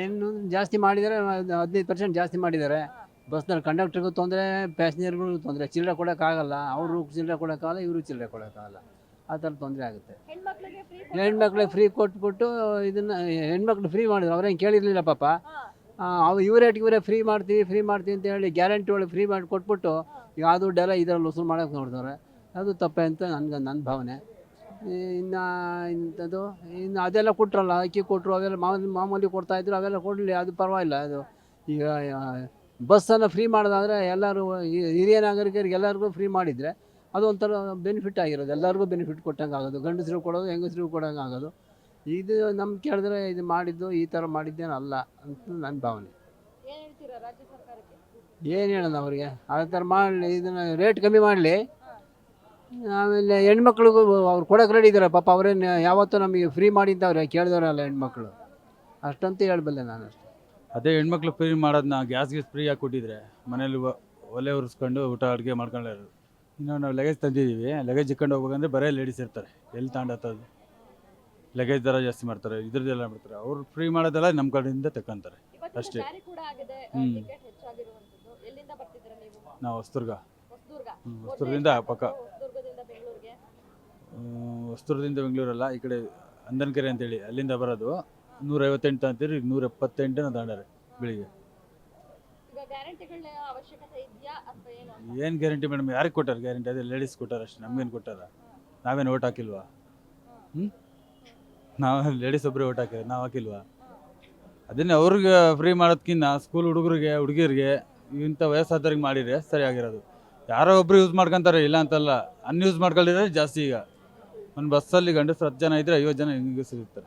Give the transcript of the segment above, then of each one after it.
ಏನು ಜಾಸ್ತಿ ಮಾಡಿದರೆ ಹದಿನೈದು ಪರ್ಸೆಂಟ್ ಜಾಸ್ತಿ ಮಾಡಿದ್ದಾರೆ. ಬಸ್ನಲ್ಲಿ ಕಂಡಕ್ಟರ್ಗೂ ತೊಂದರೆ ಪ್ಯಾಸೆಂಜರ್ಗಳಿಗೂ ತೊಂದರೆ. ಚಿಲ್ಲರೆ ಕೊಡೋಕ್ಕಾಗಲ್ಲ. ಅವರು ಚಿಲ್ಲರೆ ಕೊಡೋಕ್ಕಾಗಲ್ಲ ಇವರು ಚಿಲ್ಲರೆ ಕೊಡೋಕ್ಕಾಗಲ್ಲ. ಆ ಥರ ತೊಂದರೆ ಆಗುತ್ತೆ. ಹೆಣ್ಮಕ್ಳಿಗೆ ಫ್ರೀ ಕೊಟ್ಬಿಟ್ಟು ಇದನ್ನು, ಹೆಣ್ಮಕ್ಳು ಫ್ರೀ ಮಾಡಿದ್ರು. ಅವ್ರೇನು ಕೇಳಿರಲಿಲ್ಲ ಪಾಪ. ಅವು ಇವರೇಟ್ ಇವರೇ ಫ್ರೀ ಮಾಡ್ತೀವಿ ಫ್ರೀ ಮಾಡ್ತೀವಿ ಅಂತ ಹೇಳಿ ಗ್ಯಾರಂಟಿ ಒಳಗೆ ಫ್ರೀ ಮಾಡಿ ಕೊಟ್ಬಿಟ್ಟು ಡೆಲ್ಲ ದುಡ್ಡೆಲ್ಲ ಇದರಲ್ಲಿ ವಸೂಲು ಮಾಡೋಕ್ಕೆ ನೋಡಿದವ್ರೆ. ಅದು ತಪ್ಪೆ ಅಂತ ನನ್ಗೆ ನನ್ನ ಭಾವನೆ. ಇನ್ನು ಇಂಥದ್ದು ಇನ್ನು ಅದೆಲ್ಲ ಕೊಟ್ರಲ್ಲ ಅಕ್ಕಿ ಕೊಟ್ಟರು ಅವೆಲ್ಲ ಮಾಮೂಲಿ ಮಾಮೂಲಿ ಕೊಡ್ತಾಯಿದ್ರು ಅವೆಲ್ಲ ಕೊಡಲಿ ಅದು ಪರವಾಗಿಲ್ಲ ಅದು. ಈಗ ಬಸ್ಸನ್ನು ಫ್ರೀ ಮಾಡೋದಾದರೆ ಎಲ್ಲರೂ ಹಿರಿಯ ನಾಗರಿಕರಿಗೆ ಎಲ್ಲರಿಗೂ ಫ್ರೀ ಮಾಡಿದರೆ ಅದು ಒಂಥರ ಬೆನಿಫಿಟ್ ಆಗಿರೋದು. ಎಲ್ಲರಿಗೂ ಬೆನಿಫಿಟ್ ಕೊಟ್ಟಂಗೆ ಆಗೋದು. ಗಂಡಸರು ಕೊಡೋದು ಹೆಂಗಸರು ಕೊಡೋಂಗೆ ಆಗೋದು. ಇದು ನಮ್ಗೆ ಕೇಳಿದ್ರೆ ಇದು ಮಾಡಿದ್ದು ಈ ಥರ ಮಾಡಿದ್ದೇನಲ್ಲ ಅಲ್ಲ ಅಂತ ನನ್ನ ಭಾವನೆ. ಏನು ಹೇಳೋಣ ಅವರಿಗೆ? ಆ ಥರ ಮಾಡಲಿ ಇದನ್ನು ರೇಟ್ ಕಮ್ಮಿ ಮಾಡಲಿ. ಆಮೇಲೆ ಹೆಣ್ಮಕ್ಳಿಗೂ ಅವ್ರು ಕೊಡೋಕೆ ರೆಡಿ ಇದ್ದಾರೆ ಪಾಪ ಅವ್ರೇನು ಯಾವತ್ತೂ ನಮಗೆ ಫ್ರೀ ಮಾಡಿದ್ದವ್ರೆ ಕೇಳಿದವ್ರಲ್ಲ ಹೆಣ್ಮಕ್ಳು. ಅಷ್ಟಂತ ಹೇಳಬಲ್ಲೆ ನಾನು ಅಷ್ಟು. ಅದೇ ಹೆಣ್ಮಕ್ಳು ಫ್ರೀ ಮಾಡೋದನ್ನ ಗ್ಯಾಸ್ ಗೀಸ್ ಫ್ರೀಯಾಗಿ ಕೊಟ್ಟಿದ್ರೆ ಮನೇಲಿ ಒ- ಒಲೆ ಉರಿಸ್ಕೊಂಡು ಊಟ ಅಡುಗೆ ಮಾಡ್ಕೊಳ್ಳೋರು ಇನ್ನು ನಾವು ಲಗೇಜ್ ತಂದಿದ್ದೀವಿ. ಲಗೇಜ್ ಇಟ್ಕೊಂಡು ಹೋಗ್ಬೇಕಂದ್ರೆ ಬರೀ ಲೇಡೀಸ್ ಇರ್ತಾರೆ. ಎಲ್ಲಿ ತಗೊಂಡತ್ತದು ಲಗೇಜ್ ದರ ಜಾಸ್ತಿ ಮಾಡ್ತಾರೆ. ಇದ್ರದ್ದೆಲ್ಲ ಮಾಡ್ತಾರೆ. ಅವ್ರು ಫ್ರೀ ಮಾಡೋದೆಲ್ಲ ನಮ್ಮ ಕಡೆಯಿಂದ ತಗೊಂತಾರೆ ಇವತ್ತಿನ ಅಷ್ಟೇ. ಹ್ಞೂ ಕೂಡ ಆಗಿದೆ. ಹ್ಮ್. ಟಿಕೆಟ್ ಹೆಚ್ಚಾಗಿರುವಂತದ್ದು. ಎಲ್ಲಿಂದ ಬರ್ತಿದ್ದೀರಾ ನೀವು? ನಾವು ಹೊಸದುರ್ಗ. ಹೊಸದುರ್ಗ. ಹ್ಮ್, ಹೊಸದುರ್ಗದಿಂದ ಪಕ್ಕ ಹೊಸದುರ್ಗದಿಂದ ಬೆಂಗಳೂರಲ್ಲ ಈ ಕಡೆ ಅಂದನಕೆರೆ ಅಂತೇಳಿ ಅಲ್ಲಿಂದ ಬರೋದು. ನೂರೈವತ್ತೆಂಟು ಅಂತೀರಿ ನೂರ ಎಪ್ಪತ್ತೆಂಟನ ತಗೊಂಡಾರೆ ಬೆಳಿಗ್ಗೆ. ಈಗ ಗ್ಯಾರಂಟಿಗಳ ಅವಶ್ಯಕತೆ ಇದೆಯಾ ಅಥವಾ ಏನು? ಅಂತ? ಏನು ಗ್ಯಾರಂಟಿ ಮೇಡಮ್? ಯಾರಿಗೆ ಕೊಟ್ಟಾರೆ ಗ್ಯಾರಂಟಿ? ಅದೇ ಲೇಡೀಸ್ ಕೊಟ್ಟಾರ ಅಷ್ಟೇ ನಮಗೇನು ಕೊಟ್ಟಾರ? ನಾವೇನು ಓಟ್ ಹಾಕಿಲ್ವಾ? ಹ್ಞೂ ನಾವು ಲೇಡೀಸ್ ಒಬ್ಬರೇ ಓಟ್ ಹಾಕಿದ್ರೆ ನಾವು ಹಾಕಿಲ್ವಾ? ಅದನ್ನೇ ಅವ್ರಿಗೆ ಫ್ರೀ ಮಾಡೋದಕ್ಕಿಂತ ಸ್ಕೂಲ್ ಹುಡುಗರಿಗೆ ಹುಡುಗಿರಿಗೆ ಇಂಥ ವಯಸ್ಸಾದವ್ರಿಗೆ ಮಾಡಿದ್ರೆ ಸರಿ ಆಗಿರೋದು. ಯಾರೋ ಒಬ್ರು ಯೂಸ್ ಮಾಡ್ಕೊಂತಾರೆ ಇಲ್ಲ ಅಂತಲ್ಲ ಅನ್ಯೂಸ್ ಮಾಡ್ಕೊಂಡಿದ್ರೆ ಜಾಸ್ತಿ ಈಗ. ಒಂದು ಬಸ್ಸಲ್ಲಿ ಗಂಡಸರು ಹತ್ತು ಜನ ಇದ್ರೆ ಐವತ್ತು ಜನ ಹೆಂಗಸರು ಇರ್ತಾರೆ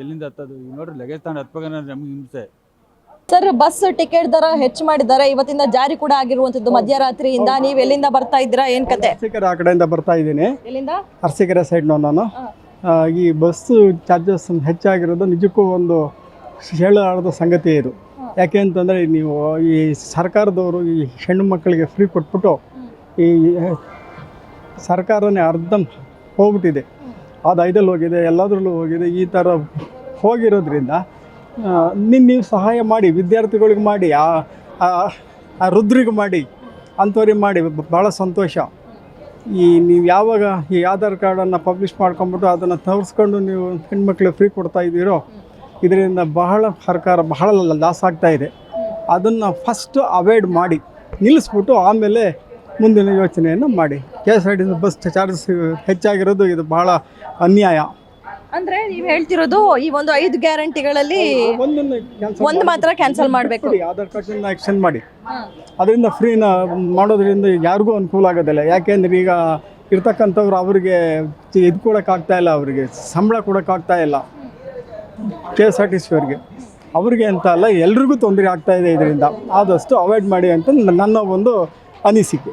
ಎಲ್ಲಿಂದ ಹತ್ತದು? ಈಗ ನೋಡ್ರಿ ಲಗೇಜ್ ತಗೊಂಡು ಹತ್ಬೇಕಂದ್ರೆ ನಮ್ಗೆ ಹಿಂಸೆ. ಸರ್ ಬಸ್ ಟಿಕೆಟ್ ದರ ಹೆಚ್ಚು ಮಾಡಿದ್ದಾರೆ. ಇವತ್ತಿಂದ ಜಾರಿ ಕೂಡ ಆಗಿರುವಂತದ್ದು ಮಧ್ಯರಾತ್ರಿಯಿಂದ. ನೀವು ಎಲ್ಲಿಂದ ಬರ್ತಾ ಇದ್ದೀರಾ? ಏನ್ ಕತೆ? ಅರಸೀಕೆರೆ ಆ ಕಡೆಯಿಂದ ಬರ್ತಾ ಇದ್ದೀನಿ. ಎಲ್ಲಿಂದ? ಅರಸೀಕೆರೆ ಸೈಡ್ ನಾನು. ಆ, ಈ ಬಸ್ಸು ಚಾರ್ಜಸ್ ಹೆಚ್ಚಾಗಿರೋದು ನಿಜಕ್ಕೂ ಒಂದು ಹೇಳಲಾರದ ಸಂಗತಿ ಇದು. ಯಾಕೆ ಅಂತಂದರೆ ನೀವು ಈ ಸರ್ಕಾರದವರು ಈ ಹೆಣ್ಣು ಮಕ್ಕಳಿಗೆ ಫ್ರೀ ಕೊಟ್ಬಿಟ್ಟು ಈ ಸರ್ಕಾರನೇ ಅರ್ಧ ಹೋಗ್ಬಿಟ್ಟಿದೆ. ಅದು ಐದಲ್ಲಿ ಹೋಗಿದೆ, ಎಲ್ಲದರಲ್ಲೂ ಹೋಗಿದೆ, ಈ ಥರ ಹೋಗಿರೋದ್ರಿಂದ ನಿನ್ನ ನೀವು ಸಹಾಯ ಮಾಡಿ, ವಿದ್ಯಾರ್ಥಿಗಳಿಗೆ ಮಾಡಿ, ಆ, ಆ- ರುದ್ರಿಗೆ ಮಾಡಿ, ಅಂಥವ್ರಿಗೆ ಮಾಡಿ ಭಾಳ ಸಂತೋಷ. ಈ ನೀವು ಯಾವಾಗ ಈ ಆಧಾರ್ ಕಾರ್ಡನ್ನು ಪಬ್ಲಿಷ್ ಮಾಡ್ಕೊಂಬಿಟ್ಟು ಅದನ್ನು ತೋರಿಸ್ಕೊಂಡು ನೀವು ಹೆಣ್ಮಕ್ಳಿಗೆ ಫ್ರೀ ಕೊಡ್ತಾ ಇದ್ದೀರೋ, ಇದರಿಂದ ಬಹಳ ಸರ್ಕಾರ ಬಹಳ ಲಾಸ್ ಆಗ್ತಾ ಇದೆ. ಅದನ್ನು ಫಸ್ಟ್ ಅವಾಯ್ಡ್ ಮಾಡಿ, ನಿಲ್ಲಿಸ್ಬಿಟ್ಟು ಆಮೇಲೆ ಮುಂದಿನ ಯೋಚನೆಯನ್ನು ಮಾಡಿ. K S R T C bus charges ಹೆಚ್ಚಾಗಿರೋದು ಇದು ಬಹಳ ಅನ್ಯಾಯ. ಅಂದ್ರೆ ನೀವು ಹೇಳ್ತಿರೋದು ಈ ಒಂದು ಐದು ಗ್ಯಾರಂಟಿಗಳಲ್ಲಿ ಒಂದನ್ನು cancel ಒಂದು ಮಾತ್ರ ಕ್ಯಾನ್ಸಲ್ ಮಾಡಬೇಕು. ಕೊಡಿ, ಆಧಾರ್ ಕಾರ್ಡ್ ಎಕ್ಸ್ಟೆಂಡ್ ಮಾಡಿ. ಅದರಿಂದ ಫ್ರೀನ ಮಾಡೋದ್ರಿಂದ ಯಾರಿಗೂ ಅನುಕೂಲ ಆಗೋದಿಲ್ಲ. ಯಾಕೆಂದ್ರೆ ಈಗ ಇರ್ತಕ್ಕಂಥವ್ರು ಅವರಿಗೆ ಇದು ಕೊಡೋಕ್ಕಾಗ್ತಾ ಇಲ್ಲ ಅವರಿಗೆ ಸಂಬಳ ಕೊಡೋಕ್ಕಾಗ್ತಾ ಇಲ್ಲ. K S R T C ಅವರಿಗೆ. ಅವರಿಗೆ ಅಂತ ಅಲ್ಲ ಎಲ್ರಿಗೂ ತೊಂದರೆ ಆಗ್ತಾ ಇದೆ ಇದರಿಂದ. ಆದಷ್ಟು ಅವಾಯ್ಡ್ ಮಾಡಿ ಅಂತ ನನ್ನ ಒಂದು ಅನಿಸಿಕೆ.